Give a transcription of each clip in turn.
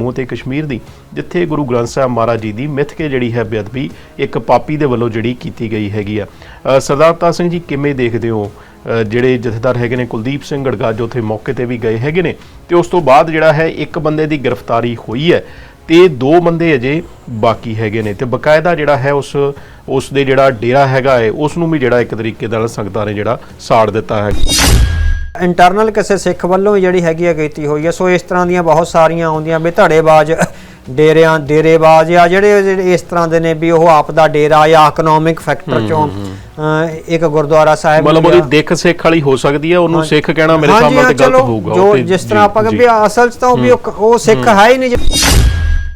ਜੰਮੂ ਅਤੇ ਕਸ਼ਮੀਰ ਦੀ, ਜਿੱਥੇ ਗੁਰੂ ਗ੍ਰੰਥ ਸਾਹਿਬ ਮਹਾਰਾਜ ਜੀ ਦੀ ਮਿੱਥ ਕੇ ਜਿਹੜੀ ਹੈ ਬੇਅਦਬੀ ਇੱਕ ਪਾਪੀ ਦੇ ਵੱਲੋਂ ਜਿਹੜੀ ਕੀਤੀ ਗਈ ਹੈਗੀ ਆ। ਸਰਦਾਰ ਤਾ ਸਿੰਘ ਜੀ ਕਿਵੇਂ ਦੇਖਦੇ ਹੋ? ਜਿਹੜੇ ਜਥੇਦਾਰ ਹੈਗੇ ਨੇ ਕੁਲਦੀਪ ਸਿੰਘ ਗੜਗਾਜ ਉੱਥੇ ਮੌਕੇ ਤੇ ਵੀ ਗਏ ਹੈਗੇ ਨੇ, ਤੇ ਉਸ ਤੋਂ ਬਾਅਦ ਜਿਹੜਾ ਹੈ ਇੱਕ ਬੰਦੇ ਦੀ ਗ੍ਰਿਫਤਾਰੀ ਹੋਈ ਹੈ, ਤੇ ਦੋ ਬੰਦੇ ਅਜੇ ਬਾਕੀ ਹੈਗੇ ਨੇ, ਤੇ ਬਕਾਇਦਾ ਜਿਹੜਾ ਹੈ ਉਸ ਉਸ ਦੇ ਜਿਹੜਾ ਡੇਰਾ ਹੈਗਾ ਹੈ, ਉਸ ਨੂੰ ਵੀ ਜਿਹੜਾ ਇੱਕ ਤਰੀਕੇ ਨਾਲ ਸੰਗਤਾਂ ਨੇ ਜਿਹੜਾ ਸਾੜ ਦਿੱਤਾ ਹੈ। ਇੰਟਰਨਲ ਕਿਸੇ ਸਿੱਖ ਵੱਲੋਂ ਜਿਹੜੀ ਹੈਗੀ ਆ ਕੀਤੀ ਹੋਈ ਹੈ ਸੋ ਇਸ ਤਰ੍ਹਾਂ ਦੀਆਂ ਬਹੁਤ ਸਾਰੀਆਂ ਆਉਂਦੀਆਂ ਵੀ ਧੜੇਬਾਜ਼ ਡੇਰਿਆਂ ਡੇਰੇਬਾਜ਼ ਆ ਜਿਹੜੇ ਇਸ ਤਰ੍ਹਾਂ ਦੇ ਨੇ ਵੀ ਉਹ ਆਪ ਦਾ ਡੇਰਾ ਜਾਂ ਇਕਨੋਮਿਕ ਫੈਕਟਰ ਚੋਂ ਇੱਕ ਗੁਰਦੁਆਰਾ ਸਾਹਿਬ ਮਤਲਬ ਉਹਦੀ। ਦਿੱਖ ਸਿੱਖ ਵਾਲੀ ਹੋ ਸਕਦੀ ਹੈ ਉਹਨੂੰ ਸਿੱਖ ਕਹਿਣਾ ਮੇਰੇ ਸਾਹਮਣੇ ਤੇ ਗਲਤ ਹੋਊਗਾ ਜੋ ਜਿਸ ਤਰ੍ਹਾਂ ਆਪਾਂ। ਕਹਿੰਦੇ ਅਸਲ 'ਚ ਤਾਂ ਉਹ ਵੀ ਉਹ- ਸਿੱਖ ਹੈ ਹੀ ਨਹੀਂ।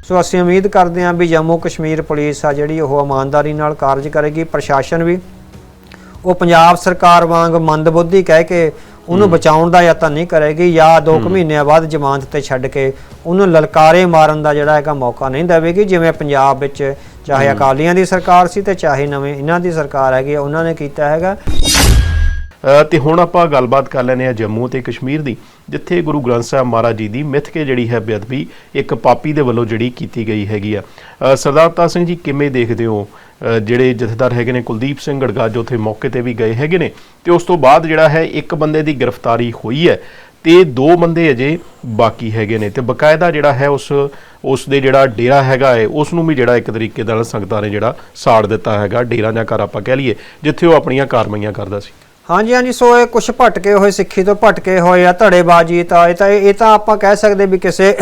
ਸੋ ਅਸੀਂ ਉਮੀਦ ਕਰਦੇ ਹਾਂ ਵੀ ਜੰਮੂ ਕਸ਼ਮੀਰ ਪੁਲਿਸ ਆ ਜਿਹੜੀ ਉਹ ਇਮਾਨਦਾਰੀ ਨਾਲ ਕਾਰਜ ਕਰੇਗੀ ਪ੍ਰਸ਼ਾਸਨ ਵੀ ਉਹ ਪੰਜਾਬ ਸਰਕਾਰ ਵਾਂਗ ਮੰਦਬੁੱਧੀ ਕਹਿ ਕੇ ਉਹਨੂੰ ਬਚਾਉਣ ਦਾ ਯਤਨ ਨਹੀਂ ਕਰੇਗੀ ਜਾਂ 2 ਮਹੀਨਿਆਂ ਬਾਅਦ ਜ਼ਮਾਨਤ ਤੇ ਛੱਡ ਕੇ ਉਹਨੂੰ ਲਲਕਾਰੇ ਮਾਰਨ ਦਾ ਜਿਹੜਾ ਹੈਗਾ ਮੌਕਾ ਨਹੀਂ ਦੇਵੇਗੀ ਜਿਵੇਂ ਪੰਜਾਬ ਵਿੱਚ ਚਾਹੇ ਅਕਾਲੀਆਂ ਦੀ ਸਰਕਾਰ ਸੀ ਤੇ ਚਾਹੇ ਨਵੇਂ ਇਹਨਾਂ ਦੀ ਸਰਕਾਰ ਹੈਗੀ ਉਹਨਾਂ ਨੇ ਕੀਤਾ ਹੈਗਾ। ਤੇ ਹੁਣ ਆਪਾਂ ਗੱਲਬਾਤ ਕਰ ਲੈਨੇ ਆ ਜੰਮੂ ਤੇ ਕਸ਼ਮੀਰ ਦੀ, ਜਿੱਥੇ ਗੁਰੂ ਗ੍ਰੰਥ ਸਾਹਿਬ ਮਹਾਰਾਜ ਜੀ ਦੀ ਮਿੱਥ ਕੇ ਜਿਹੜੀ ਹੈ ਬੇਅਦਬੀ ਇੱਕ ਪਾਪੀ ਦੇ ਵੱਲੋਂ ਜਿਹੜੀ ਕੀਤੀ ਗਈ ਹੈਗੀ ਆ। ਸਰਦਾਰ ਤਾ ਸਿੰਘ ਜੀ ਕਿਵੇਂ ਦੇਖਦੇ ਹੋ? ਜਿਹੜੇ ਜਥੇਦਾਰ ਹੈਗੇ ਨੇ ਕੁਲਦੀਪ ਸਿੰਘ ਗੜਗਾਜ ਉੱਥੇ ਮੌਕੇ ਤੇ ਵੀ ਗਏ ਹੈਗੇ ਨੇ ਤੇ ਉਸ ਤੋਂ ਬਾਅਦ ਜਿਹੜਾ ਹੈ ਇੱਕ ਬੰਦੇ ਦੀ ਗ੍ਰਿਫਤਾਰੀ ਹੋਈ ਹੈ ਤੇ ਦੋ ਬੰਦੇ ਅਜੇ ਬਾਕੀ ਹੈਗੇ ਨੇ ਤੇ ਬਕਾਇਦਾ ਜਿਹੜਾ ਹੈ ਉਸ ਉਸ ਦੇ ਜਿਹੜਾ ਡੇਰਾ ਹੈਗਾ ਹੈ, ਉਸ ਨੂੰ ਵੀ ਜਿਹੜਾ ਇੱਕ ਤਰੀਕੇ ਨਾਲ ਸੰਗਤਾਂ ਨੇ ਜਿਹੜਾ ਸਾੜ ਦਿੱਤਾ ਹੈਗਾ, ਡੇਰਾ ਜਾਂ ਘਰ ਆਪਾਂ ਕਹਿ ਲਈਏ, ਜਿੱਥੇ ਉਹ ਆਪਣੀਆਂ ਕਾਰਵਾਈਆਂ ਕਰਦਾ ਸੀ। ਹਾਂਜੀ ਹਾਂਜੀ ਸੋ ਇਹ ਕੁਝ ਭਟਕੇ ਹੋਏ ਸਿੱਖੀ ਤੋਂ ਭਟਕੇ ਹੋਏ ਆ ਧੜੇਬਾਜ਼ੀ ਤਾਂ ਇਹ ਤਾਂ ਇਹ ਤਾਂ ਆਪਾਂ ਕਹਿ ਸਕਦੇ ਵੀ ਕਿਸੇ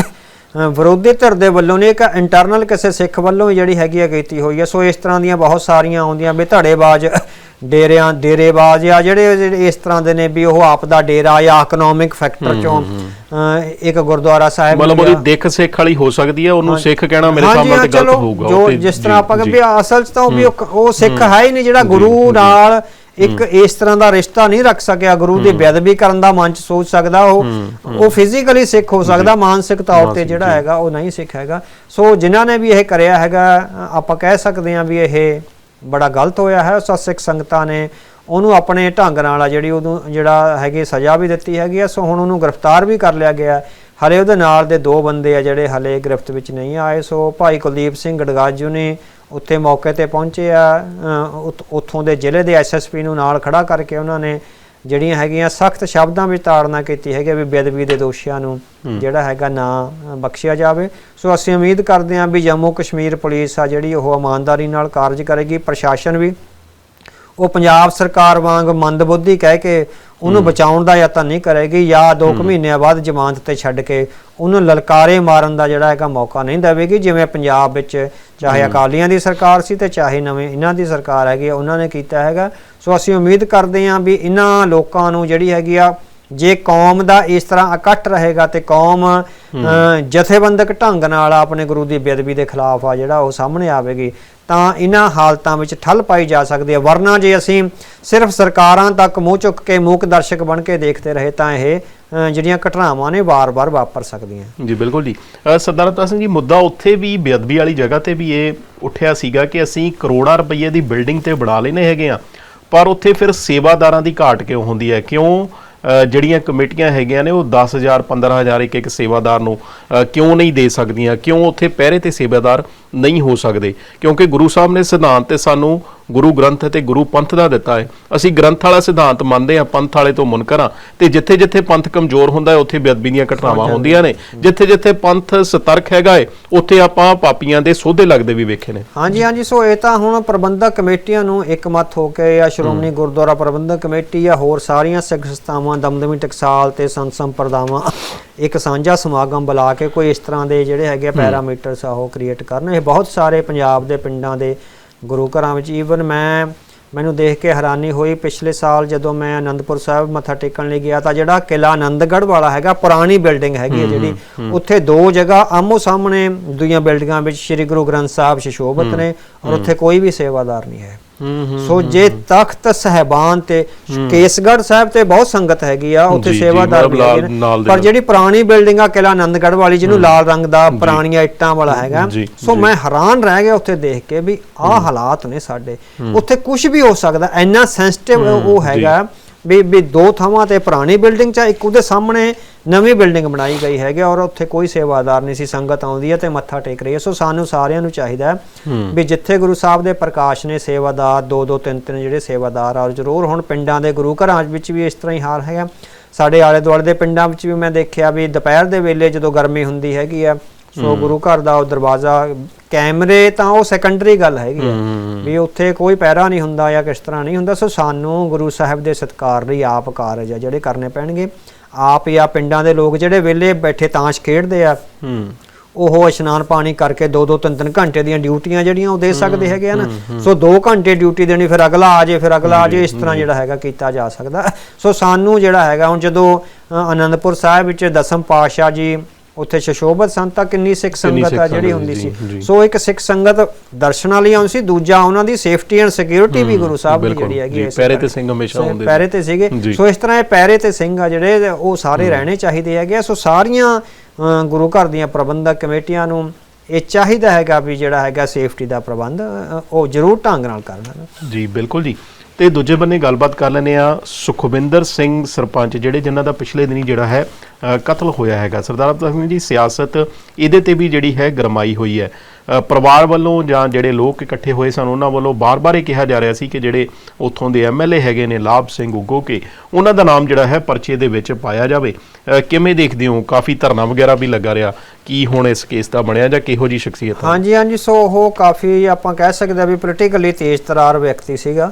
ਵਿਰੋਧੀ ਧਿਰ ਦੇ ਵੱਲੋਂ ਨਹੀਂ ਇੱਕ ਇੰਟਰਨਲ ਕਿਸੇ ਸਿੱਖ ਵੱਲੋਂ ਜਿਹੜੀ ਹੈਗੀ ਆ ਕੀਤੀ ਹੋਈ ਹੈ ਸੋ ਇਸ ਤਰ੍ਹਾਂ ਦੀਆਂ ਬਹੁਤ ਸਾਰੀਆਂ ਆਉਂਦੀਆਂ ਵੀ ਧੜੇਬਾਜ਼ ਡੇਰਿਆਂ ਡੇਰੇਬਾਜ਼ ਆ ਜਿਹੜੇ ਇਸ ਤਰ੍ਹਾਂ ਦੇ ਨੇ ਵੀ ਉਹ ਆਪ ਦਾ ਡੇਰਾ ਜਾਂ ਇਕਨੋਮਿਕ ਫੈਕਟਰ ਚੋਂ ਇੱਕ ਗੁਰਦੁਆਰਾ ਸਾਹਿਬ ਮਤਲਬ ਉਹਦੀ ਆ। ਦਿੱਖ ਸਿੱਖ ਵਾਲੀ ਹੋ ਸਕਦੀ ਹੈ ਉਹਨੂੰ ਸਿੱਖ ਕਹਿਣਾ ਮੇਰੇ ਸਾਹਮਣੇ ਤੇ ਗਲਤ ਹੋਊਗਾ ਜੋ ਜਿਸ ਤਰ੍ਹਾਂ ਆਪਾਂ। ਕਹਿੰਦੇ ਅਸਲ 'ਚ ਤਾਂ ਉਹ ਵੀ ਉਹ ਸਿੱਖ ਹੈ। ਹੀ ਨਹੀਂ ਜਿਹੜਾ ਗੁਰੂ ਨਾਲ ਇੱਕ ਇਸ ਤਰ੍ਹਾਂ ਦਾ ਰਿਸ਼ਤਾ ਨਹੀਂ ਰੱਖ ਸਕਿਆ ਗੁਰੂ ਦੀ ਬੇਅਦਬੀ ਕਰਨ ਦਾ ਮਨ ਚ ਸੋਚ ਸਕਦਾ ਉਹ ਉਹ ਫਿਜ਼ੀਕਲੀ ਸਿੱਖ ਹੋ ਸਕਦਾ ਮਾਨਸਿਕ ਤੌਰ ਤੇ ਜਿਹੜਾ ਹੈਗਾ ਉਹ ਨਹੀਂ ਸਿੱਖ ਹੈਗਾ। ਸੋ ਜਿਨ੍ਹਾਂ ਨੇ ਵੀ ਇਹ ਕਰਿਆ ਹੈਗਾ ਆਪਾਂ ਕਹਿ ਸਕਦੇ ਹਾਂ ਵੀ ਇਹ ਬੜਾ ਗਲਤ ਹੋਇਆ ਹੈ। ਸੋ ਸਿੱਖ ਸੰਗਤਾਂ ਨੇ ਉਹਨੂੰ ਆਪਣੇ ਢੰਗ ਨਾਲ ਆ ਜਿਹੜੀ ਉਹਨੂੰ ਜਿਹੜਾ ਹੈਗੀ ਸਜ਼ਾ ਵੀ ਦਿੱਤੀ ਹੈਗੀ ਆ। ਸੋ ਹੁਣ ਉਹਨੂੰ ਗ੍ਰਿਫਤਾਰ ਵੀ ਕਰ ਲਿਆ ਗਿਆ। ਹੈ। ਹਲੇ ਉਹਦੇ ਨਾਲ ਦੇ ਦੋ ਬੰਦੇ ਆ ਜਿਹੜੇ ਹਲੇ ਗ੍ਰਿਫਤ ਵਿੱਚ ਨਹੀਂ ਆਏ ਸੋ ਭਾਈ ਕੁਲਦੀਪ ਸਿੰਘ ਗੜਗਾਜੂ ਨੇ ਉੱਥੇ ਮੌਕੇ ਤੇ ਪਹੁੰਚੇ ਆ ਉੱਥ- ਦੇ ਜ਼ਿਲ੍ਹੇ ਦੇ ਐਸਐਸਪੀ ਨੂੰ ਨਾਲ ਖੜਾ ਕਰਕੇ ਉਹਨਾਂ ਨੇ ਜਿਹੜੀਆਂ ਹੈਗੀਆਂ ਸਖਤ ਸ਼ਬਦਾਂ ਵਿੱਚ ਤਾੜਨਾ ਕੀਤੀ ਹੈਗੀ ਵੀ ਬੇਅਦਬੀ ਦੇ ਦੋਸ਼ੀਆਂ ਨੂੰ ਜਿਹੜਾ ਹੈਗਾ ਨਾ ਬਖਸ਼ਿਆ ਜਾਵੇ। ਸੋ ਅਸੀਂ ਉਮੀਦ ਕਰਦੇ ਹਾਂ ਵੀ ਜੰਮੂ ਕਸ਼ਮੀਰ ਪੁਲਿਸ ਆ ਜਿਹੜੀ ਉਹ ਇਮਾਨਦਾਰੀ ਨਾਲ ਕਾਰਜ ਕਰੇਗੀ ਪ੍ਰਸ਼ਾਸਨ ਵੀ। ਉਹ ਪੰਜਾਬ ਸਰਕਾਰ ਵਾਂਗ ਮੰਦਬੁੱਧੀ ਕਹਿ ਕੇ ਉਹਨੂੰ ਬਚਾਉਣ ਦਾ ਯਤਨ ਨਹੀਂ ਕਰੇਗੀ ਜਾਂ 2 ਮਹੀਨਿਆਂ ਬਾਅਦ ਜ਼ਮਾਨਤ ਤੇ ਛੱਡ ਕੇ ਉਹਨੂੰ ਲਲਕਾਰੇ ਮਾਰਨ ਦਾ ਜਿਹੜਾ ਹੈਗਾ ਮੌਕਾ ਨਹੀਂ ਦੇਵੇਗੀ ਜਿਵੇਂ ਪੰਜਾਬ ਵਿੱਚ ਚਾਹੇ ਅਕਾਲੀਆਂ ਦੀ ਸਰਕਾਰ ਸੀ ਤੇ ਚਾਹੇ ਨਵੇਂ ਇਹਨਾਂ ਦੀ ਸਰਕਾਰ ਹੈਗੀ ਉਹਨਾਂ ਨੇ ਕੀਤਾ ਹੈਗਾ। ਸੋ ਅਸੀਂ ਉਮੀਦ ਕਰਦੇ ਹਾਂ ਵੀ ਇਹਨਾਂ ਲੋਕਾਂ ਨੂੰ ਜਿਹੜੀ ਹੈਗੀ ਆ ਜੇ ਕੌਮ ਦਾ ਇਸ ਤਰ੍ਹਾਂ ਇਕੱਠ ਰਹੇਗਾ ਤੇ ਕੌਮ ਜਥੇਬੰਦਕ ਢੰਗ ਨਾਲ ਆਪਣੇ ਗੁਰੂ ਦੀ ਬੇਅਦਬੀ ਦੇ ਖਿਲਾਫ ਆ ਜਿਹੜਾ ਉਹ ਸਾਹਮਣੇ ਆਵੇਗੀ ਤਾਂ ਇਹਨਾਂ ਹਾਲਤਾਂ ਵਿੱਚ ਠੱਲ ਪਾਈ ਜਾ ਸਕਦੀ ਹੈ। ਵਰਨਾ ਜੇ ਅਸੀਂ ਸਿਰਫ ਸਰਕਾਰਾਂ ਤੱਕ ਮੂੰਹ ਚੁੱਕ ਕੇ ਮੂਕ ਦਰਸ਼ਕ ਬਣ ਕੇ ਦੇਖਦੇ ਰਹੇ ਤਾਂ ਇਹ ਜਿਹੜੀਆਂ ਘਟਨਾਵਾਂ ਨੇ ਵਾਰ-ਵਾਰ ਵਾਪਰ ਸਕਦੀਆਂ। ਜੀ ਬਿਲਕੁਲ ਜੀ। ਸਰਦਾਰ ਤਾ ਸਿੰਘ ਜੀ ਮੁੱਦਾ ਉੱਥੇ ਵੀ ਬੇਅਦਬੀ ਵਾਲੀ ਜਗ੍ਹਾ ਤੇ ਵੀ ਇਹ ਉੱਠਿਆ ਸੀਗਾ ਕਿ ਅਸੀਂ ਕਰੋੜਾਂ ਰੁਪਏ ਦੀ ਬਿਲਡਿੰਗ ਤੇ ਬਣਾ ਲੈਨੇ ਹੈਗੇ ਆ ਪਰ ਉੱਥੇ ਫਿਰ ਸੇਵਾਦਾਰਾਂ ਦੀ ਘਾਟ ਕਿਉਂ ਹੁੰਦੀ ਹੈ? ਕਿਉਂ ਜਿਹੜੀਆਂ ਕਮੇਟੀਆਂ ਹੈਗੀਆਂ ਨੇ, ਉਹ 10000 15000 ਇੱਕ ਇੱਕ ਸੇਵਾਦਾਰ ਨੂੰ ਕਿਉਂ ਨਹੀਂ ਦੇ ਸਕਦੀਆਂ? ਕਿਉਂ ਉੱਥੇ ਪਹਿਰੇ ਤੇ ਸੇਵਾਦਾਰ ਨਹੀਂ ਹੋ ਸਕਦੇ ਕਿਉਂਕਿ ਗੁਰੂ ਸਾਹਿਬ ਨੇ ਸਿਧਾਂਤ ਤੇ ਸਾਨੂੰ ਗੁਰੂ ਗ੍ਰੰਥ ਤੇ ਗੁਰੂ ਪੰਥ ਦਾ ਦਿੱਤਾ ਹੈ। ਅਸੀਂ ਗ੍ਰੰਥ ਵਾਲਾ ਸਿਧਾਂਤ ਮੰਨਦੇ ਆ ਪੰਥ ਵਾਲੇ ਤੋਂ ਮੁਨਕਰਾਂ ਤੇ ਜਿੱਥੇ ਜਿੱਥੇ ਪੰਥ ਕਮਜ਼ੋਰ ਹੁੰਦਾ ਹੈ ਉੱਥੇ ਬੇਅਦਬੀ ਦੀਆਂ ਘਟਨਾਵਾਂ ਹੁੰਦੀਆਂ ਨੇ। ਜਿੱਥੇ ਜਿੱਥੇ ਪੰਥ ਸਤਰਕ ਹੈਗਾ ਹੈ ਉੱਥੇ ਆਪਾਂ ਪਾਪੀਆਂ ਦੇ ਸੋਧੇ ਲੱਗਦੇ ਵੀ ਵੇਖੇ ਨੇ। ਹਾਂਜੀ ਹਾਂਜੀ ਸੋ ਇਹ ਤਾਂ ਹੁਣ ਪ੍ਰਬੰਧਕ ਕਮੇਟੀਆਂ ਨੂੰ ਇੱਕਮਤ ਹੋ ਕੇ ਜਾਂ ਸ਼੍ਰੋਮਣੀ ਗੁਰਦੁਆਰਾ ਪ੍ਰਬੰਧਕ ਕਮੇਟੀ ਜਾਂ ਹੋਰ ਸਾਰੀਆਂ ਸਿੱਖ ਸੰਸਥਾਵਾਂ ਦਮਦਮੀ ਟਕਸਾਲ ਤੇ ਸੰਤ ਸੰਪਰਦਾਵਾਂ ਇੱਕ ਸਾਂਝਾ ਸਮਾਗਮ ਬੁਲਾ ਕੇ ਕੋਈ ਇਸ ਤਰ੍ਹਾਂ ਦੇ ਜਿਹੜੇ ਹੈਗੇ ਪੈਰਾਮੀਟਰਸ ਆ ਉਹ ਕ੍ਰੀਏਟ ਕਰਨ। ਇਹ ਬਹੁਤ ਸਾਰੇ ਪੰਜਾਬ ਦੇ ਪਿੰਡਾਂ ਦੇ ਗੁਰੂ ਘਰਾਂ ਵਿੱਚ ਈਵਨ ਮੈਂ ਮੈਨੂੰ ਦੇਖ ਕੇ ਹੈਰਾਨੀ ਹੋਈ ਪਿਛਲੇ ਸਾਲ ਜਦੋਂ ਮੈਂ ਆਨੰਦਪੁਰ ਸਾਹਿਬ ਮੱਥਾ ਟੇਕਣ ਲਈ ਗਿਆ ਤਾਂ ਜਿਹੜਾ ਕਿਲਾ ਆਨੰਦਗੜ੍ਹ ਵਾਲਾ ਹੈਗਾ ਪੁਰਾਣੀ ਬਿਲਡਿੰਗ ਹੈਗੀ ਹੈ ਜਿਹੜੀ ਉੱਥੇ ਦੋ ਜਗ੍ਹਾ ਆਮੋ ਸਾਹਮਣੇ ਦੂਜੀਆਂ ਬਿਲਡਿੰਗਾਂ ਵਿੱਚ ਸ੍ਰੀ ਗੁਰੂ ਗ੍ਰੰਥ ਸਾਹਿਬ ਸ਼ਿਸ਼ੋਭਤ ਨੇ ਔਰ ਉੱਥੇ ਕੋਈ ਵੀ ਸੇਵਾਦਾਰ ਨਹੀਂ ਹੈ। ਸੋ ਜੇ ਤਖਤ ਸਹਿਬਾਨ ਤੇ ਕੇਸਗੜ੍ਹ ਸਾਹਿਬ ਤੇ ਬਹੁਤ ਸੰਗਤ ਹੈਗੀ ਆ ਉੱਥੇ ਸੇਵਾਦਾਰ ਵੀ ਹੈਗੇ ਨੇ। ਪਰ। ਜਿਹੜੀ ਪੁਰਾਣੀ ਬਿਲਡਿੰਗ ਆ ਕਿਲਾ ਆਨੰਦਗੜ੍ਹ ਵਾਲੀ ਜਿਹਨੂੰ ਲਾਲ ਰੰਗ ਦਾ ਪੁਰਾਣੀਆਂ ਇੱਟਾਂ ਵਾਲਾ ਹੈਗਾ ਜੀ, ਸੋ ਮੈਂ ਹੈਰਾਨ ਰਹਿ ਗਿਆ ਉੱਥੇ ਦੇਖ ਕੇ ਵੀ ਆਹ ਹਾਲਾਤ ਨੇ ਸਾਡੇ। ਉੱਥੇ ਕੁਝ ਵੀ ਹੋ ਸਕਦਾ ਇੰਨਾ ਸੈਂਸਿਟਿਵ ਉਹ ਹੈਗਾ ਵੀ ਵੀ ਦੋ ਥਾਵਾਂ ਤੇ ਪੁਰਾਣੀ ਬਿਲਡਿੰਗ ਚ ਇੱਕ ਉਹਦੇ ਸਾਹਮਣੇ ਨਵੀਂ ਬਿਲਡਿੰਗ ਬਣਾਈ ਗਈ ਹੈਗੀ ਔਰ ਉੱਥੇ ਕੋਈ ਸੇਵਾਦਾਰ ਨਹੀਂ ਸੀ ਸੰਗਤ ਆਉਂਦੀ ਹੈ ਤੇ ਮੱਥਾ ਟੇਕ ਰਹੀ ਹੈ ਸੋ ਸਾਨੂੰ ਸਾਰਿਆਂ ਨੂੰ ਚਾਹੀਦਾ ਹੈ ਵੀ ਜਿੱਥੇ ਗੁਰੂ ਸਾਹਿਬ ਦੇ ਪ੍ਰਕਾਸ਼ ਨੇ ਸੇਵਾਦਾਰ ਦੋ ਦੋ ਤਿੰਨ ਤਿੰਨ ਜਿਹੜੇ ਸੇਵਾਦਾਰ ਆ ਔਰ ਜ਼ਰੂਰ ਹੁਣ ਪਿੰਡਾਂ ਦੇ ਗੁਰੂ ਘਰਾਂ ਵਿੱਚ ਵੀ ਇਸ ਤਰ੍ਹਾਂ ਹੀ ਹਾਲ ਹੈਗਾ। ਸਾਡੇ ਆਲੇ ਦੁਆਲੇ ਦੇ ਪਿੰਡਾਂ ਵਿੱਚ ਵੀ ਮੈਂ ਦੇਖਿਆ ਵੀ ਦੁਪਹਿਰ ਦੇ ਵੇਲੇ ਜਦੋਂ ਗਰਮੀ ਹੁੰਦੀ ਹੈਗੀ ਆ ਸੋ ਗੁਰੂ ਘਰ ਦਾ ਉਹ ਦਰਵਾਜ਼ਾ ਕੈਮਰੇ ਤਾਂ ਉਹ ਸੈਕੰਡਰੀ ਗੱਲ ਹੈਗੀ ਵੀ ਉੱਥੇ ਕੋਈ ਪਹਿਰਾ ਨਹੀਂ ਹੁੰਦਾ ਜਾਂ ਕਿਸ ਤਰ੍ਹਾਂ ਨਹੀਂ ਹੁੰਦਾ ਸੋ ਸਾਨੂੰ ਗੁਰੂ ਸਾਹਿਬ ਦੇ ਸਤਕਾਰ ਲਈ ਆਪ ਕਾਰਜ ਆ ਜਿਹੜੇ ਕਰਨੇ ਪੈਣਗੇ। ਆਪ ਜਾਂ ਪਿੰਡਾਂ ਦੇ ਲੋਕ ਜਿਹੜੇ ਵਿਹਲੇ ਬੈਠੇ ਤਾਸ਼ ਖੇਡਦੇ ਆ ਉਹ ਇਸ਼ਨਾਨ ਪਾਣੀ ਕਰਕੇ ਦੋ ਦੋ ਤਿੰਨ ਤਿੰਨ ਘੰਟੇ ਦੀਆਂ ਡਿਊਟੀਆਂ ਜਿਹੜੀਆਂ ਉਹ ਦੇ ਸਕਦੇ ਹੈਗੇ ਆ ਨਾ। ਸੋ 2 ਘੰਟੇ ਡਿਊਟੀ ਦੇਣੀ ਫਿਰ ਅਗਲਾ ਆ ਜੇ ਫਿਰ ਅਗਲਾ ਆ ਜੇ ਇਸ ਤਰ੍ਹਾਂ ਜਿਹੜਾ ਹੈਗਾ ਕੀਤਾ ਜਾ ਸਕਦਾ। ਸੋ ਸਾਨੂੰ ਜਿਹੜਾ ਹੈਗਾ ਹੁਣ ਜਦੋਂ ਅ, ਆਨੰਦਪੁਰ ਸਾਹਿਬ ਵਿੱਚ ਦਸਮ ਪਾਤਸ਼ਾਹ ਜੀ ਉੱਥੇ ਸ਼ਸ਼ੋਭਤ ਸੰਤ ਕਿੰਨੀ ਸਿੱਖ ਸੰਗਤ ਆ ਜਿਹੜੀ ਹੁੰਦੀ ਸੀ। ਸੋ ਇੱਕ ਸਿੱਖ ਸੰਗਤ ਦਰਸ਼ਨਾਂ ਲਈ ਆਉਂਦੀ ਸੀ ਦੂਜਾ ਉਹਨਾਂ ਦੀ ਸੇਫਟੀ ਐਂਡ ਸਿਕਿਉਰਿਟੀ ਵੀ ਗੁਰੂ ਸਾਹਿਬ ਦੀ ਜਿਹੜੀ ਹੈਗੀ ਪਹਿਰੇ ਤੇ। ਸਿੰਘ ਹਮੇਸ਼ਾ ਹੁੰਦੇ ਪਹਿਰੇ ਤੇ ਸੀਗੇ। ਸੋ ਇਸ ਤਰ੍ਹਾਂ ਇਹ ਪਹਿਰੇ ਤੇ ਸਿੰਘ ਆ ਜਿਹੜੇ ਉਹ ਸਾਰੇ ਰਹਿਣੇ ਚਾਹੀਦੇ ਹੈਗੇ। ਸੋ ਸਾਰੀਆਂ ਗੁਰੂ ਘਰ ਦੀਆਂ ਪ੍ਰਬੰਧਕ ਕਮੇਟੀਆਂ ਨੂੰ ਇਹ ਚਾਹੀਦਾ ਹੈਗਾ ਵੀ ਜਿਹੜਾ ਹੈਗਾ ਸੇਫਟੀ ਦਾ ਪ੍ਰਬੰਧ ਉਹ ਜ਼ਰੂਰ ਢੰਗ ਨਾਲ ਕਰਨ ਜੀ ਬਿਲਕੁਲ ਜੀ ਤੇ ਦੂਜੇ ਬੰਨੇ ਗੱਲਬਾਤ ਕਰ ਲੈਨੇ ਆ ਸੁਖਵਿੰਦਰ ਸਿੰਘ ਸਰਪੰਚ, ਜਿਹੜੇ ਜਿਨ੍ਹਾਂ ਦਾ ਪਿਛਲੇ ਦਿਨੀ ਜਿਹੜਾ ਹੈ ਕਤਲ ਹੋਇਆ ਹੈਗਾ। ਸਰਦਾਰ ਅਬਦੁਲ ਸਿੰਘ ਜੀ, ਸਿਆਸਤ ਇਹਦੇ ਤੇ ਵੀ ਜਿਹੜੀ ਹੈ ਗਰਮਾਈ ਹੋਈ ਹੈ। ਪਰਿਵਾਰ ਵੱਲੋਂ ਜਾਂ ਜਿਹੜੇ ਲੋਕ ਇਕੱਠੇ ਹੋਏ ਸਨ, ਉਹਨਾਂ ਵੱਲੋਂ ਬਾਰ-ਬਾਰ ਇਹ ਕਿਹਾ ਜਾ ਰਿਹਾ ਸੀ ਕਿ ਜਿਹੜੇ ਉੱਥੋਂ ਦੇ ਐਮਐਲਏ ਹੈਗੇ ਨੇ, ਲਾਭ ਸਿੰਘ ਉਗੋਕੇ ਉਹਨਾਂ ਦਾ ਨਾਮ ਜਿਹੜਾ ਹੈ ਪਰਚੇ ਦੇ ਵਿੱਚ ਪਾਇਆ ਜਾਵੇ। ਕਿਵੇਂ ਦੇਖਦੇ ਹੋ? ਕਾਫੀ ਧਰਨਾ ਵਗੈਰਾ ਵੀ ਲੱਗਾ ਰਿਹਾ। ਕੀ ਹੁਣ ਇਸ ਕੇਸ ਦਾ ਬਣਿਆ ਜਾਂ ਕਿਹੋ ਜੀ ਸ਼ਖਸੀਅਤ ਹੈ ਹਾਂਜੀ ਹਾਂਜੀ ਸੋ ਉਹ ਕਾਫੀ ਆਪਾਂ ਕਹਿ ਸਕਦੇ ਆ ਵੀ ਪੋਲੀਟੀਕਲੀ ਤੇਜ਼ ਤਰਾਰ ਵਿਅਕਤੀ ਸੀਗਾ।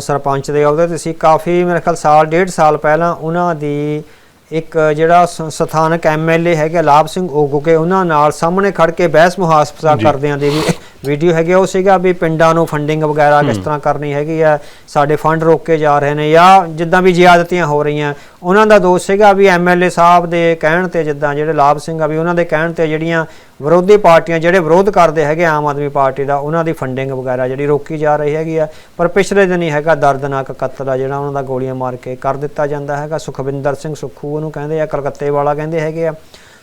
ਸਰਪੰਚ ਦੇ ਅਹੁਦੇ ਤੇ ਸੀ। ਕਾਫੀ ਮੇਰੇ ਖਿਆਲ ਸਾਲ ਡੇਢ ਸਾਲ ਪਹਿਲਾਂ ਉਹਨਾਂ ਦੀ ਇੱਕ ਜਿਹੜਾ ਸਥਾਨਕ ਐਮਐਲਏ ਹੈਗਾ ਲਾਭ ਸਿੰਘ ਓਗੋਕੇ ਉਹਨਾਂ ਨਾਲ ਸਾਹਮਣੇ ਖੜ ਕੇ ਬਹਿਸ ਮੁਹਾਸਫਾ ਕਰਦਿਆਂ ਦੀ ਵੀ ਵੀਡੀਓ ਹੈਗੀ। ਉਹ ਸੀਗਾ ਵੀ ਪਿੰਡਾਂ ਨੂੰ ਫੰਡਿੰਗ ਵਗੈਰਾ ਕਿਸ ਤਰ੍ਹਾਂ ਕਰਨੀ ਹੈਗੀ ਆ ਸਾਡੇ ਫੰਡ ਰੋਕੇ ਜਾ ਰਹੇ ਨੇ ਜਾਂ ਜਿੱਦਾਂ ਵੀ ਜ਼ਿਆਦਤੀਆਂ ਹੋ ਰਹੀਆਂ ਉਹਨਾਂ ਦਾ ਦੋਸ਼ ਸੀਗਾ ਵੀ ਐਮਐਲਏ ਸਾਹਿਬ ਦੇ ਕਹਿਣ ਤੇ ਜਿੱਦਾਂ ਜਿਹੜੇ ਲਾਭ ਸਿੰਘ ਆ ਵੀ ਉਹਨਾਂ ਦੇ ਕਹਿਣ ਤੇ ਜਿਹੜੀਆਂ ਵਿਰੋਧੀ ਪਾਰਟੀਆਂ ਜਿਹੜੇ ਵਿਰੋਧ ਕਰਦੇ ਹੈਗੇ ਆਮ ਆਦਮੀ ਪਾਰਟੀ ਦਾ ਉਹਨਾਂ ਦੀ ਫੰਡਿੰਗ ਵਗੈਰਾ ਜਿਹੜੀ ਰੋਕੀ ਜਾ ਰਹੀ ਹੈਗੀ ਆ। ਪਰ ਪਿਛਲੇ ਦਿਨ ਹੀ ਹੈਗਾ ਦਰਦਨਾਕ ਕਤਲ ਆ ਜਿਹੜਾ ਉਹਨਾਂ ਦਾ ਗੋਲੀਆਂ ਮਾਰ ਕੇ ਕਰ ਦਿੱਤਾ ਜਾਂਦਾ ਹੈਗਾ। ਸੁਖਵਿੰਦਰ ਸਿੰਘ ਸੁੱਖੂ ਉਹਨੂੰ ਕਹਿੰਦੇ ਆ ਕਲਕੱਤੇ ਵਾਲਾ ਕਹਿੰਦੇ ਹੈਗੇ ਆ।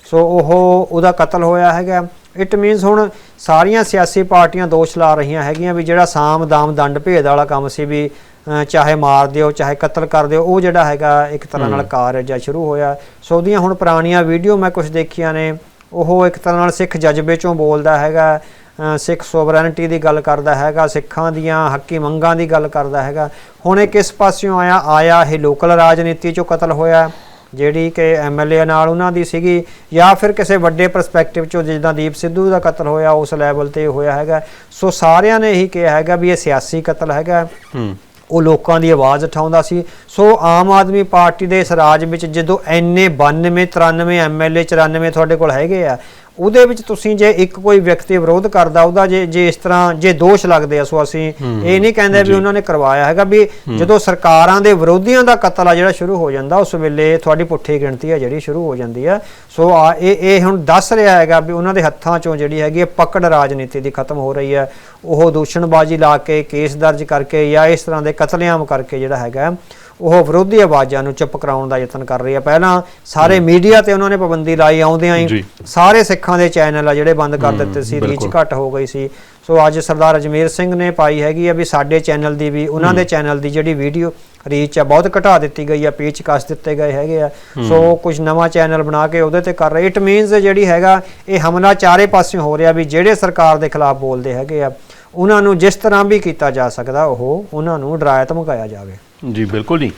ਸੋ ਉਹ ਉਹਦਾ ਕਤਲ ਹੋਇਆ ਹੈਗਾ। ਇਟ ਮੀਨਸ ਹੁਣ ਸਾਰੀਆਂ ਸਿਆਸੀ ਪਾਰਟੀਆਂ ਦੋਸ਼ ਲਾ ਰਹੀਆਂ ਹੈਗੀਆਂ ਵੀ ਜਿਹੜਾ ਸਾਮ ਦਾਮ ਦੰਡ ਭੇਦ ਵਾਲਾ ਕੰਮ ਸੀ ਵੀ ਚਾਹੇ ਮਾਰ ਦਿਓ ਚਾਹੇ ਕਤਲ ਕਰ ਦਿਓ ਉਹ ਜਿਹੜਾ ਹੈਗਾ ਇੱਕ ਤਰ੍ਹਾਂ ਨਾਲ ਕਾਰਜ ਆ ਸ਼ੁਰੂ ਹੋਇਆ। ਸੋ ਉਹਦੀਆਂ ਹੁਣ ਪੁਰਾਣੀਆਂ ਵੀਡੀਓ ਮੈਂ ਕੁਝ ਦੇਖੀਆਂ ਨੇ ਉਹ ਇੱਕ ਤਰ੍ਹਾਂ ਨਾਲ ਸਿੱਖ ਜਜ਼ਬੇ ਚੋਂ ਬੋਲਦਾ ਹੈਗਾ ਸਿੱਖ ਸੋਵਰੈਨਿਟੀ ਦੀ ਗੱਲ ਕਰਦਾ ਹੈਗਾ ਸਿੱਖਾਂ ਦੀਆਂ ਹੱਕੀ ਮੰਗਾਂ ਦੀ ਗੱਲ ਕਰਦਾ ਹੈਗਾ। ਹੁਣ ਇਹ ਕਿਸ ਪਾਸਿਓਂ ਆਇਆ? ਆਇਆ ਇਹ ਲੋਕਲ ਰਾਜਨੀਤੀ ਚੋਂ ਕਤਲ ਹੋਇਆ। ਜਿਹੜੀ ਕਿ ਐਮਐਲਏ ਨਾਲ ਉਹਨਾਂ ਦੀ ਸੀਗੀ ਜਾਂ ਫਿਰ ਕਿਸੇ ਵੱਡੇ ਪਰਸਪੈਕਟਿਵ ਚੋਂ ਜਿੱਦਾਂ ਦੀਪ ਸਿੱਧੂ ਦਾ ਕਤਲ ਹੋਇਆ ਉਸ ਲੈਵਲ ਤੇ ਹੋਇਆ ਹੈਗਾ। ਸੋ ਸਾਰਿਆਂ ਨੇ ਇਹੀ ਕਿਹਾ ਹੈਗਾ ਵੀ ਇਹ ਸਿਆਸੀ ਕਤਲ ਹੈਗਾ। ਹੂੰ। ਉਹ ਲੋਕਾਂ ਦੀ ਆਵਾਜ਼ ਉਠਾਉਂਦਾ ਸੀ। ਸੋ ਆਮ ਆਦਮੀ ਪਾਰਟੀ ਦੇ ਇਸ ਰਾਜ ਵਿੱਚ ਜਦੋਂ ਐਨੇ 92 93 ਐਮਐਲਏ 94 ਤੁਹਾਡੇ ਕੋਲ ਹੈਗੇ ਆ ਉਹਦੇ ਵਿੱਚ ਤੁਸੀਂ ਜੇ ਇੱਕ ਕੋਈ ਵਿਅਕਤੀ ਵਿਰੋਧ ਕਰਦਾ ਉਹਦਾ ਜੇ ਜੇ ਇਸ ਤਰ੍ਹਾਂ ਜੇ ਦੋਸ਼ ਲੱਗਦੇ ਆ ਸੋ ਅਸੀਂ ਇਹ ਨਹੀਂ ਕਹਿੰਦੇ ਵੀ ਉਹਨਾਂ ਨੇ ਕਰਵਾਇਆ ਹੈਗਾ ਵੀ ਜਦੋਂ ਸਰਕਾਰਾਂ ਦੇ ਵਿਰੋਧੀਆਂ ਦਾ ਕਤਲ ਆ ਜਿਹੜਾ ਸ਼ੁਰੂ ਹੋ ਜਾਂਦਾ ਉਸ ਵੇਲੇ ਤੁਹਾਡੀ ਪੁੱਠੀ ਗਿਣਤੀ ਆ ਜਿਹੜੀ ਸ਼ੁਰੂ ਹੋ ਜਾਂਦੀ ਆ। ਸੋ ਆ ਇਹ ਇਹ ਹੁਣ ਦੱਸ ਰਿਹਾ ਹੈਗਾ ਵੀ ਉਹਨਾਂ ਦੇ ਹੱਥਾਂ ਚੋਂ ਜਿਹੜੀ ਹੈਗੀ ਹੈ ਪਕੜ ਰਾਜਨੀਤੀ ਦੀ ਖਤਮ ਹੋ ਰਹੀ ਹੈ ਉਹ ਦੂਸ਼ਣਬਾਜ਼ੀ ਲਾ ਕੇ ਕੇਸ ਦਰਜ ਕਰਕੇ ਜਾਂ ਇਸ ਤਰ੍ਹਾਂ ਦੇ ਕਤਲੇਆਮ ਕਰਕੇ ਜਿਹੜਾ ਹੈਗਾ ਉਹ ਵਿਰੋਧੀ ਆਵਾਜ਼ਾਂ ਨੂੰ ਚੁੱਪ ਕਰਾਉਣ ਦਾ ਯਤਨ ਕਰ ਰਹੀ ਹੈ ਪਹਿਲਾਂ ਸਾਰੇ ਮੀਡੀਆ ਤੇ ਉਹਨਾਂ ਨੇ ਪਾਬੰਦੀ ਲਾਈ ਆਉਂਦਿਆਂ ਹੀ। ਸਾਰੇ ਸਿੱਖਾਂ ਦੇ ਚੈਨਲ ਆ ਜਿਹੜੇ ਬੰਦ ਕਰ ਦਿੱਤੇ ਸੀ ਰੀਚ। ਘੱਟ ਹੋ ਗਈ ਸੀ। ਸੋ ਅੱਜ ਸਰਦਾਰ ਅਜਮੇਰ ਸਿੰਘ ਨੇ ਪਾਈ ਹੈਗੀ ਆ ਵੀ ਸਾਡੇ ਚੈਨਲ ਦੀ ਵੀ ਉਹਨਾਂ ਦੇ ਚੈਨਲ ਦੀ ਜਿਹੜੀ ਵੀਡੀਓ ਰੀਚ ਆ ਬਹੁਤ ਘਟਾ ਦਿੱਤੀ ਗਈ ਆ ਪੇਚ ਕਸ ਦਿੱਤੇ ਗਏ ਹੈਗੇ ਆ। ਸੋ ਕੁਝ ਨਵਾਂ ਚੈਨਲ ਬਣਾ ਕੇ ਉਹਦੇ ਤੇ ਕਰ ਰਹੇ। ਇਟ ਮੀਨਸ ਜਿਹੜੀ ਹੈਗਾ ਇਹ ਹਮਲਾ ਚਾਰੇ ਪਾਸਿਓਂ ਹੋ ਰਿਹਾ ਵੀ ਜਿਹੜੇ ਸਰਕਾਰ ਦੇ ਖਿਲਾਫ ਬੋਲਦੇ ਹੈਗੇ ਆ ਉਹਨਾਂ ਨੂੰ ਜਿਸ ਤਰ੍ਹਾਂ ਵੀ ਕੀਤਾ ਜਾ ਸਕਦਾ ਉਹ ਉਹਨਾਂ ਨੂੰ ਡਰਾਇਆ ਧਮਕਾਇਆ ਜਾਵੇ। ਜੀ ਬਿਲਕੁਲ ਜੀ।